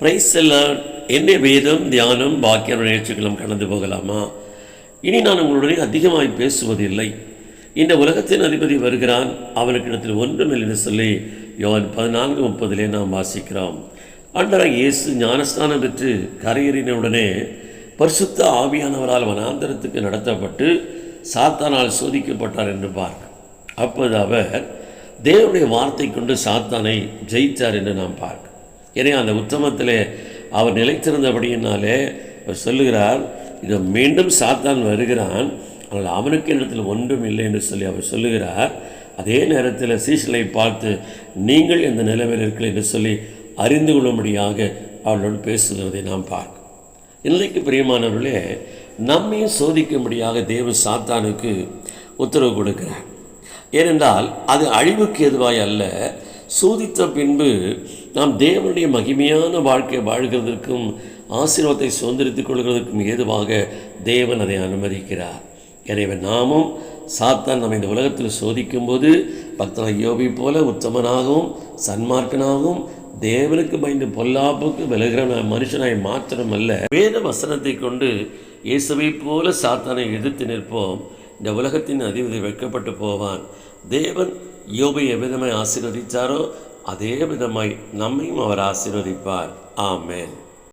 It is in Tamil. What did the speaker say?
பிரைஸ் எல்லாம் என்ன வேதம் தியானம் பாக்கியம் நிகழ்ச்சிகளும் கடந்து போகலாமா இனி நான் உங்களுடைய அதிகமாய் பேசுவதில்லை இந்த உலகத்தின் அதிபதி வருகிறான் அவனுக்கிடத்தில் ஒன்றுமில்லை என்று சொல்லி யோன் பதினான்கு முப்பதிலே நாம் வாசிக்கிறோம் அன்றராக இயேசு ஞானஸ்தானம் பெற்று கரையேறினவுடனே பரிசுத்த ஆவியானவரால் வனாந்தரத்துக்கு நடத்தப்பட்டு சாத்தானால் சோதிக்கப்பட்டார் என்று பார்க்க அப்போது அவர் தேவனுடைய வார்த்தை கொண்டு சாத்தானை ஜெயித்தார் என்று நாம் பார்க்க எனவே அந்த உத்தமத்திலே அவர் நிலைத்திருந்தபடியினாலே அவர் சொல்லுகிறார் இதோ மீண்டும் சாத்தான் வருகிறான் ஆனால் அவனுக்கு இடத்தில் ஒன்றும் இல்லை என்று சொல்லி அவர் சொல்லுகிறார். அதே நேரத்தில் சீசலை பார்த்து நீங்கள் இந்த நிலைமையில் இருக்கிறீர்கள் என்று சொல்லி அறிந்து கொள்ளும்படியாக அவளோடு பேசுகிறதை நாம் பார்க்கும் இன்றைக்கு பிரியமானவர்களே நம்மையும் சோதிக்கும்படியாக தேவ சாத்தானுக்கு உத்தரவு கொடுக்கிறார். ஏனென்றால் அது அழிவுக்கு எதுவாய் அல்ல சோதித்த பின்பு நாம் தேவனுடைய மகிமையான வாழ்க்கை வாழ்கிறதற்கும் ஆசீர்வாதத்தை சுதந்திரித்துக் கொள்கிறதற்கும் ஏதுவாக தேவன் அதை அனுமதிக்கிறார். எனவே நாமும் சாத்தான் நம்ம இந்த உலகத்தில் சோதிக்கும்போது பக்தன யோபி போல உத்தமனாகவும் சன்மார்க்கனாகவும் தேவனுக்கு பயந்து பொல்லாப்புக்கு விலகிற மனுஷனாய் மாத்திரமல்ல வேத வசனத்தை கொண்டு இயேசுவை போல சாத்தானை எதிர்த்து நிற்போம். இந்த உலகத்தின் அதிபதி வைக்கப்பட்டு போவான். தேவன் யோபை எவ்விதமாய் ஆசீர்வதித்தாரோ அதே விதமாய் நம்மையும் அவர் ஆசீர்வதிப்பார். ஆமேன்.